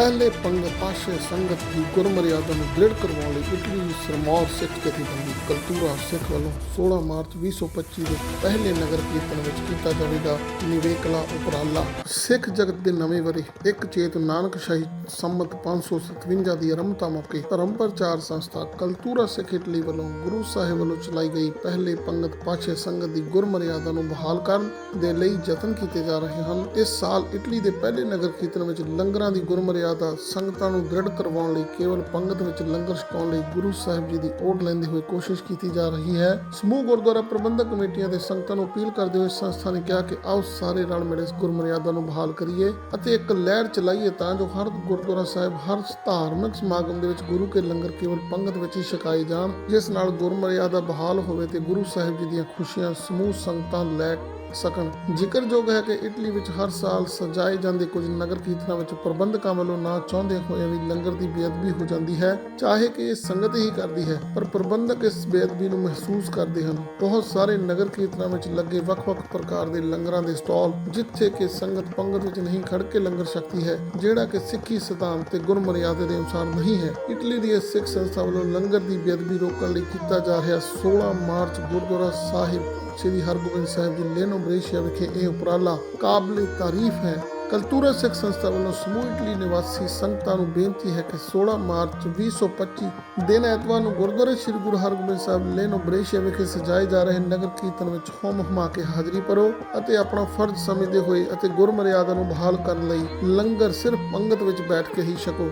ਪਹਿਲੇ ਪੰਗਤ ਪਾਸ਼ੇ ਸੰਗਤ ਦੀ ਗੁਰਮਰਿਆਦਾ ਨੂੰ ਦ੍ਰਿੜ ਕਰਵਾਉਣ ਲਈ ਇਟਲੀ ਸਰਮੌਰ ਸਿੱਖ ਜਥੇਬੰਦੀ ਕਲਤੂਰਾ ਸਿੱਖ ਵੱਲੋਂ 16 ਮਾਰਚ 2025 ਦੇ ਪਹਿਲੇ ਨਗਰ ਕੀਰਤਨ ਵਿੱਚ ਕੀਤਾ ਜਾਵੇਗਾ ਨਿਵੇਕਲਾ ਉਪਰਾਲਾ। ਸਿੱਖ ਜਗਤ ਦੇ ਨਵੇਂ ਵਰੇ ਇੱਕ ਚੇਤ ਨਾਨਕਸ਼ਾਹੀ ਸੰਮਤ 557 ਦੀ ਆਰੰਭਤਾ ਮੌਕੇ ਧਰਮ ਪ੍ਰਚਾਰ ਸੰਸਥਾ ਕਲਤੂਰਾ ਸਿੱਖ ਇਟਲੀ ਵੱਲੋਂ ਗੁਰੂ ਸਾਹਿਬ ਵੱਲੋਂ ਚਲਾਈ ਗਈ ਪਹਿਲੇ ਪੰਗਤ ਪਾਸ਼ੇ ਸੰਗਤ ਦੀ ਗੁਰਮਰਿਆਦਾ ਨੂੰ ਬਹਾਲ ਕਰਨ ਦੇ ਲਈ ਯਤਨ ਕੀਤੇ ਜਾ ਰਹੇ ਹਨ। ਇਸ ਸਾਲ ਇਟਲੀ ਦੇ ਪਹਿਲੇ ਨਗਰ ਕੀਰਤਨ ਵਿੱਚ ਲੰਗਰਾਂ ਦੀ ਗੁਰਮਰਿਆਦਾ ਸੰਗਤਾਂ ਨੂੰ ਦ੍ਰਿੜ ਕਰਵਾਉਣ ਲਈ ਕੇਵਲ ਪੰਗਤ ਵਿੱਚ ਲੰਗਰ ਛਕਾਉਣ ਲਈ ਗੁਰੂ ਸਾਹਿਬ ਜੀ ਦੀ ਓਟ ਲੈਂਦੇ ਹੋਏ ਕੋਸ਼ਿਸ਼ ਕੀਤੀ ਜਾ ਰਹੀ ਹੈ। ਸਮੂਹ ਗੁਰਦੁਆਰਾ ਪ੍ਰਬੰਧਕ ਕਮੇਟੀਆਂ ਦੇ ਸੰਗਤਾਂ ਨੂੰ ਅਪੀਲ ਕਰਦੇ ਹੋਏ ਸੰਸਥਾ ਨੇ ਕਿਹਾ ਕਿ ਆਓ ਸਾਰੇ ਰਲ ਮਿਲ ਇਸ ਗੁਰਮਰਿਆਦਾ ਨੂੰ ਬਹਾਲ ਕਰੀਏ ਅਤੇ ਇੱਕ ਲਹਿਰ ਚਲਾਈਏ ਤਾਂ ਜੋ ਹਰ ਗੁਰਦੁਆਰਾ ਸਾਹਿਬ, ਹਰ ਧਾਰਮਿਕ ਸਮਾਗਮ ਦੇ ਵਿੱਚ ਗੁਰੂ ਕੇ ਲੰਗਰ ਕੇਵਲ ਪੰਗਤ ਵਿੱਚ ਹੀ ਛਕਾਏ ਜਾਣ, ਜਿਸ ਨਾਲ ਗੁਰਮਰਿਆਦਾ ਬਹਾਲ ਹੋਵੇ ਤੇ ਗੁਰੂ ਸਾਹਿਬ ਜੀ ਦੀਆਂ ਖੁਸ਼ੀਆਂ ਸਮੂਹ ਸੰਗਤਾਂ ਲੈ ਸਕਣ। ਜ਼ਿਕਰਯੋਗ ਹੈ ਕਿ ਇਟਲੀ ਵਿੱਚ ਹਰ ਸਾਲ ਸਜਾਏ ਜਾਂਦੇ ਕੁਝ ਨਗਰ ਕੀਰਤਨਾਂ ਵਿੱਚ ਪ੍ਰਬੰਧਕਾਂ ਵੱਲੋਂ ਨਾ ਚਾਹੁੰਦੇ ਹੋਏ ਵੀ ਲੰਗਰ ਦੀ ਬੇਅਦਬੀ ਹੋ ਜਾਂਦੀ ਹੈ, ਚਾਹੇ ਕਿ ਇਹ ਸੰਗਤ ਹੀ ਕਰਦੀ ਹੈ, ਪਰ ਪ੍ਰਬੰਧਕ ਇਸ ਬੇਅਦਬੀ ਨੂੰ ਮਹਿਸੂਸ ਕਰਦੇ ਹਨ। ਬਹੁਤ ਸਾਰੇ ਨਗਰ ਕੀਰਤਨਾਂ ਵਿੱਚ ਲੱਗੇ ਵੱਖ-ਵੱਖ ਪ੍ਰਕਾਰ ਦੇ ਲੰਗਰਾਂ ਦੇ ਸਟਾਲ, ਜਿੱਥੇ ਕਿ ਸੰਗਤ ਪੰਗਤ ਵਿੱਚ ਨਹੀਂ ਖੜ ਕੇ ਲੰਗਰ ਛਕਦੀ ਹੈ, ਜਿਹੜਾ ਕਿ ਸਿੱਖੀ ਸਿਧਾਂਤ ਤੇ ਗੁਰਮਰਿਆਦਾ ਦੇ ਅਨੁਸਾਰ ਨਹੀਂ ਹੈ। ਇਟਲੀ ਦੀ ਇਸ ਸਿੱਖ ਸੰਸਥਾ ਵੱਲੋਂ ਲੰਗਰ ਦੀ ਬੇਅਦਬੀ ਰੋਕਣ ਲਈ ਕੀਤਾ ਜਾ ਰਿਹਾ 16 March Gurdwara Sahib, Shri Hargobind Sahib ji Leno Brescia ਵਿਖੇ ਇਹ ਉਪਰਾਲਾ ਕਾਬਲੇ ਤਾਰੀਫ ਹੈ। ਕਲਤੂਰਾ ਸਿੱਖ ਸੰਸਥਾ ਵੱਲੋਂ ਸਮੂਹ ਇਟਲੀ ਨਿਵਾਸੀ ਸੰਗਤਾਂ ਨੂੰ ਬੇਨਤੀ ਹੈ ਕਿ 16 ਮਾਰਚ 2025 ਦਿਨ ਐਤਵਾਰ ਨੂੰ ਗੁਰਦੁਆਰੇ ਸ੍ਰੀ ਗੁਰੂ ਹਰਗੋਬਿੰਦ ਸਾਹਿਬ ਲੇਨੋ ਬ੍ਰੇਸ਼ੀਆ ਵਿਖੇ ਸਜਾਏ ਜਾ ਰਹੇ ਨਗਰ ਕੀਰਤਨ ਵਿੱਚ ਹੋਮ ਹਮਾ ਕੇ ਹਾਜ਼ਰੀ ਭਰੋ ਅਤੇ ਆਪਣਾ ਫਰਜ਼ ਸਮਝਦੇ ਹੋਏ ਅਤੇ ਗੁਰਮਰਿਆਦਾ ਨੂੰ ਬਹਾਲ ਕਰਨ ਲਈ ਲੰਗਰ ਸਿਰਫ ਪੰਗਤ ਵਿੱਚ ਬੈਠ ਕੇ ਹੀ ਛਕੋ।